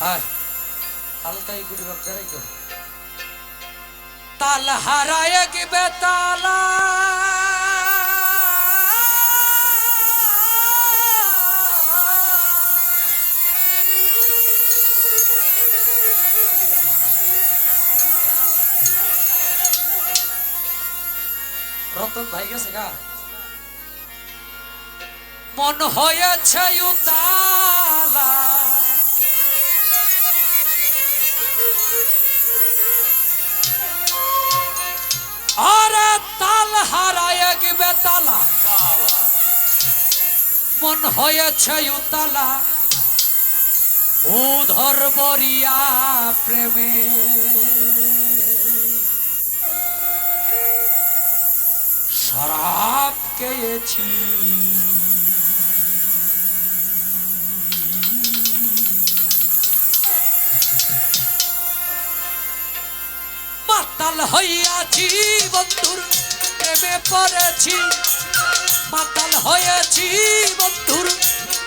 আর হালকাই গুড়ি যারাই তো। তাল হারায় গিবে তালা রতন ভাই গেছে গা। মন হয়েছে উতালা। গিবে তালা। মন হয়েছে উতালা। উধর বরিয়া প্রেমে। শরাব খেয়েছি। মাতাল হইয়াছি বন্ধুর পড়েছি মাতাল হয়েছি বন্ধুর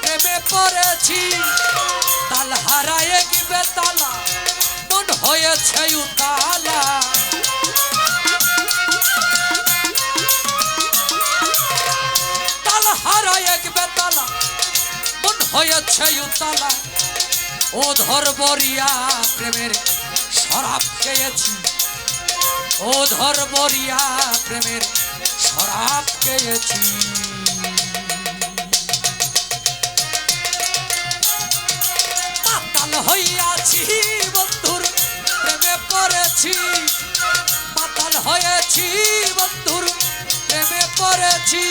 প্রেমে পড়েছি। তাল হারায় গিবে তালা, মন হয়েছে উতালা। তাল হারায় গিবে তালা, মন হয়েছে উতালা। ও ধর বরিয়া প্রেমের শরাব খেয়েছি, ও ধর বরিয়া প্রেমের খেয়েছি মাতাল হইয়াছি বন্ধুর প্রেমে পড়েছি। মাতাল হয়েছি বন্ধুর প্রেমে পড়েছি।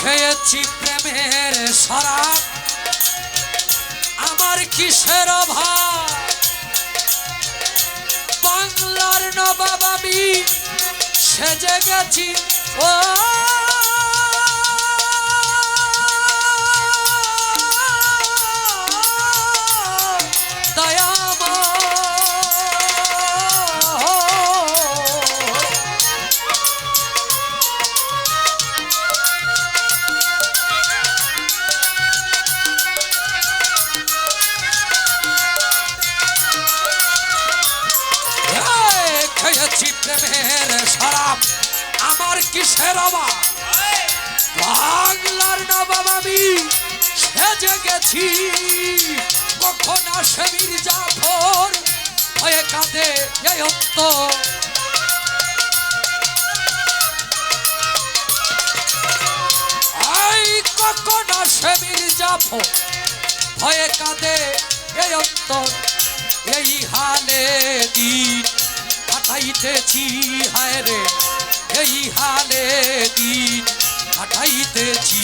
খেয়েছি প্রেমের সারা। আমার কিসের অভাব? বাংলার নবাব আমি সেজে গেছি। ও প্রেমের আমার কিসের অভাব? বাংলার নবাব আমি সেজে গেছি। কখন আসে মির্জাফর? হয়ে কাঁদে এই অন্তর কখন আসে মির্জাফর? ভয়ে কাঁদে এই অন্তর এই হালে দিন কাটাইতেছি হায় রে, এই হালে দিন কাটাইতেছি।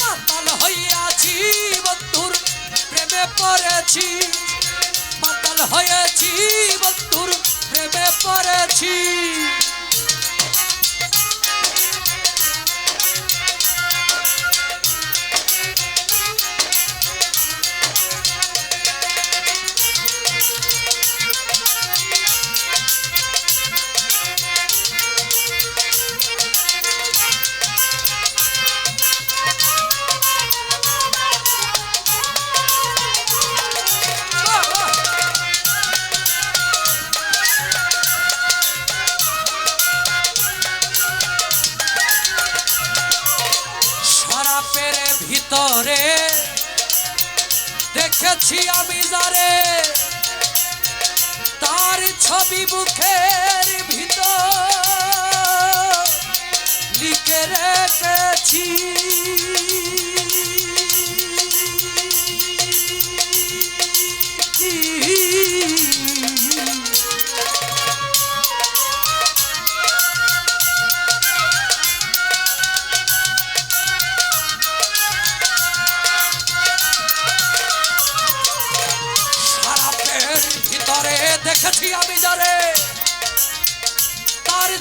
মাতাল হইয়াছি, বন্ধুর প্রেমে পড়েছি। মাতাল হয়েছি বন্ধুর প্রেমে পড়েছি। দেখেছি আমি যারে তার ছবি মুখের ভিতর লিখে রেখেছি।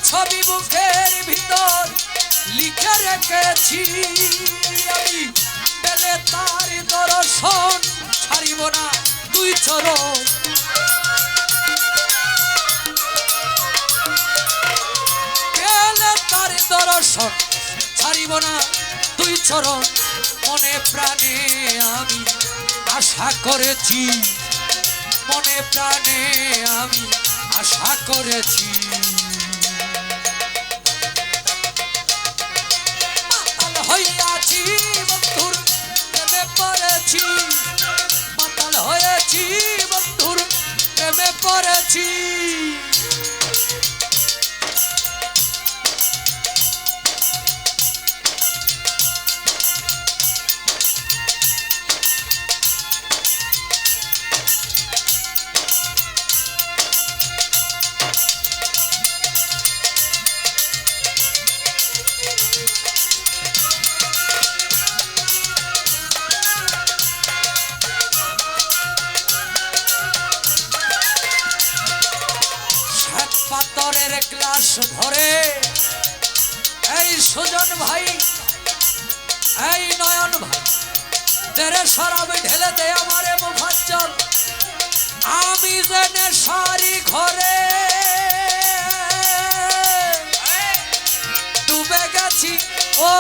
ছবি মুখের ভিতর লিখে রেখেছি আমি। পেলে তার দর্শন ছাড়িব না দুই চরণ। পেলে তার দর্শন ছাড়িব না দুই চরণ। মনে প্রাণে আমি আশা করেছি। মনে প্রাণে আমি আশা করেছি। হইয়াছি বন্ধুর প্রেমে পড়েছি। মাতাল হয়েছি বন্ধুর প্রেমে পড়েছি। সাত ক্লাস ভরে। এই সুজন ভাই, এই নয়ন ভাই, তেরে শরাব ঢেলে দে আমারে মুফাজ্জল আমি জেনে সারি ঘরে ডুবে গেছি। ও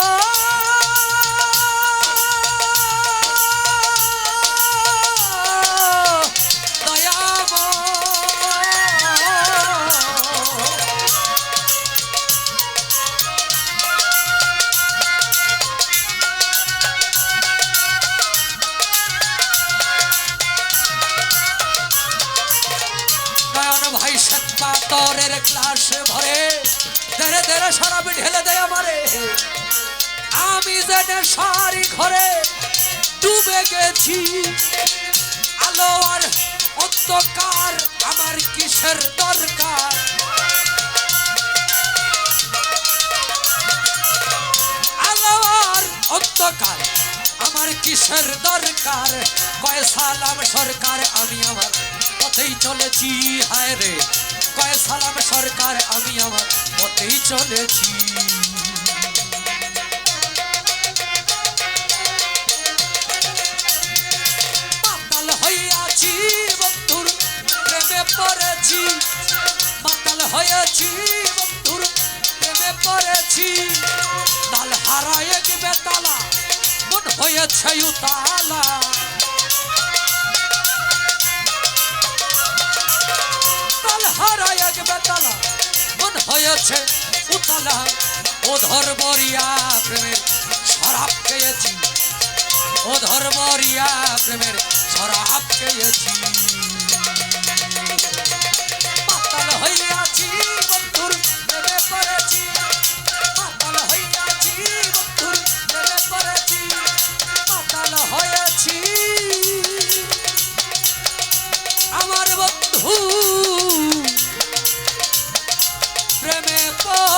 সাত পাতরের ক্লাস ভরে। ধরে ধরে শরাব ঢেলে দেয় আমারে। আমি জেনে সারি ঘরে ডুবে গেছি, আলো আর অন্ধকার আমার কিসের দরকার? আলো আর অন্ধকার আমার কিসের দরকার? কয় সালাম সরকার, আমি আমার পথেই চলেছি, হায় রে। কয়, সালাম সরকার, আমি আমার পথেই চলেছি। মাতাল হইয়াছি বন্ধুর প্রেমে পড়েছি। মাতাল হয়েছি বন্ধুর প্রেমে পড়েছি। তাল হারায় বেতালা, মন হয়েছে উতালা। হারায় বেতালা। মন হয়েছে উতালা। ও ধর্মরিয়া প্রেমের শরাব খেয়েছি। ও ধর্মরিয়া প্রেমের শরাব খেয়েছি। মাতাল হইয়াছি বন্ধুর প্রেমে পড়েছি মাতাল হইয়াছি বন্ধুর প্রেমে পড়েছি মাতাল হয়েছি। আমার বন্ধু প্রেমে পড়েছি